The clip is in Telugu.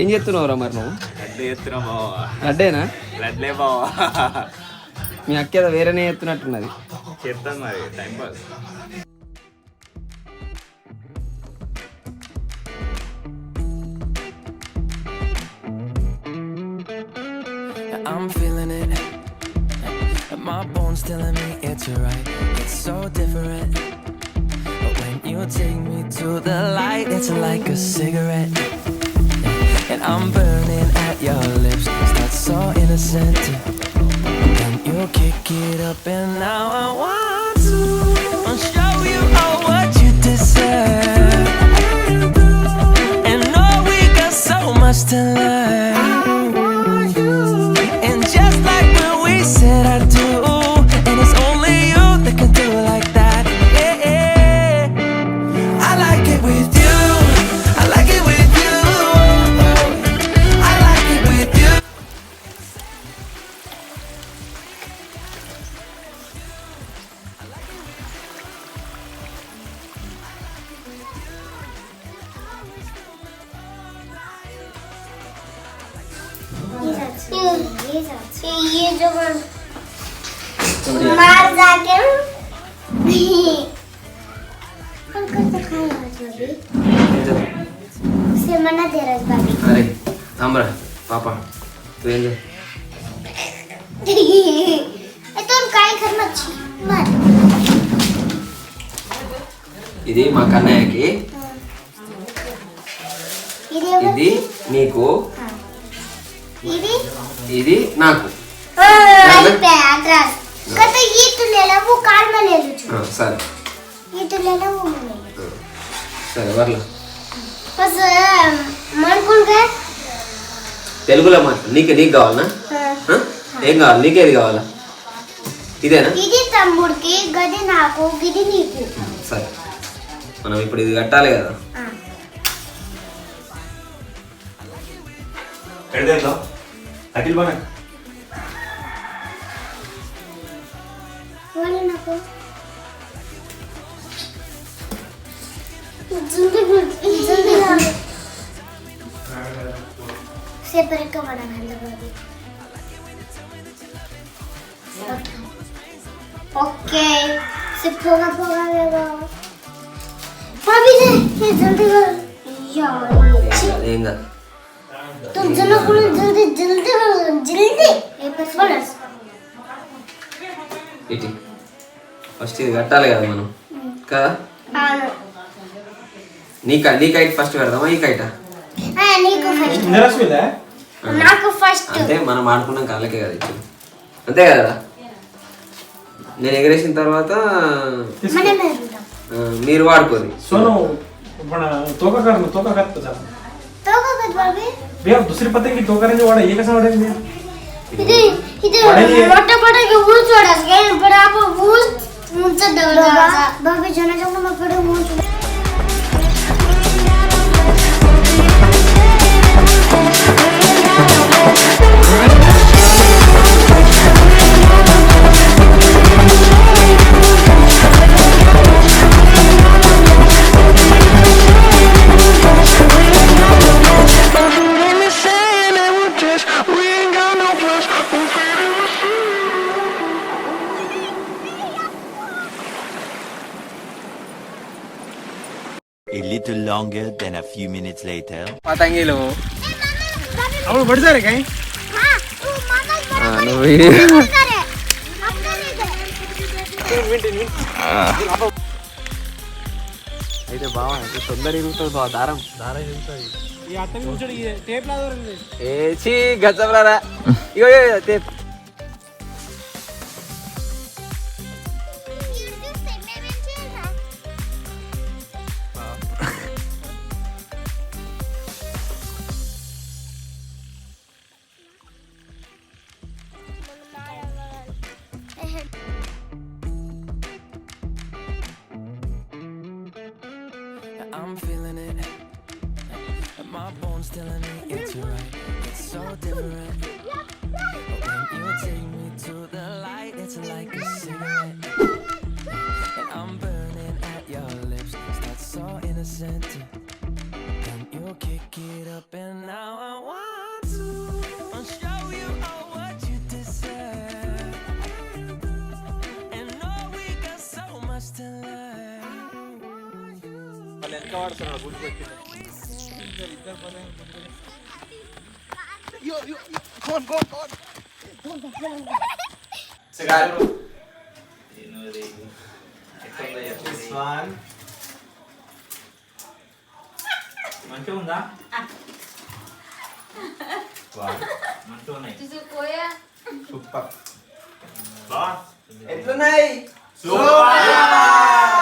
ఏం చేస్తున్నావురా మరి నువ్వు? లడ్డు చేస్తున్నావు లడ్డేనా? లడ్లే బావా మీ అక్క వేరేనే చెప్తున్నట్టున్నది చెప్తాను మరి time pass. I'm feeling it. My bones telling me it's alright. It's so different. But when you take me to the light, it's like a cigarette. And I'm burning at your lips. That's so innocent. Then you kick it up, and now I want ये जो मार जाके हम कैसे खाएगा अभी उसे मना दे रहा है అరే తామరా పాప నువ్వేం చేయ ये तो काय करना चाहिए मत ఇది మా కన్నయ్యకి ఇది ఇది నీకు ఇది ఇది నాకు. సరే. సరే వర్లా. తెలుగులో మాట నీకు నీకు కావాలనా? ఏం కావాలి? నీకేది కావాలా? ఇదేనా? ఇది తమ్ముడికి గది నాకు ఇది నీకు. సరే. మనం ఇప్పుడు ఇది కట్టాలి కదా. ఎడదేందా అఖిల్ బాగా sempre raccomandando così. Ok, se poca poca avevo... Fammi vedere che sono io. Venga. तुम जनों को जल्दी जल्दी करो जल्दी ये बस बस ఇటు ఫస్ట్ ఇది కట్టాలి కదా మనం కదా అవును నీ క- నీ కైట్ ఫస్ట్ కడదామా ఈ కైటా ఆ, నీకు ఫస్ట్ నిరస్మిదా నాకు ఫస్ట్ అంతే మనం ఆడుకున్నాం కాళ్ళకే కదా ఇచ్చింది అంతే కదా నేను ఎగరేసిన తర్వాత మనమే వెళ్దాం ఆ, మీరు వాడుకోరు सोनू पण तोका भैया दूसरी पतंग की तो करेंगे वाड़ा ये कैसे उड़ेंगे इधर इधर मोटा मोटा के वूल छोड़ा गया पर आप वूल मुंह से दबा दबा भाभी जाना चाहूंगा मैं फिर वूल A little longer than a few minutes later. పతంగి లో అవును పడతారే కై? నువ్వు అయితే బావా తొందర ఎగురుతుంది బావ దారం. దారం ఎగురుతుంది. ఏ చీ గచ్చరా ఇగో tape. I'm feeling it. My bones telling me it's alright. It's so different. When you take me to the light, it's like a cigarette. మళ్ళీ వెనక వాడుతున్నాడు గుర్తుపెట్టింది మంచిగా ఉందా మంచిగా ఉన్నాయి సూపర్ ఎట్లున్నాయి సూపర్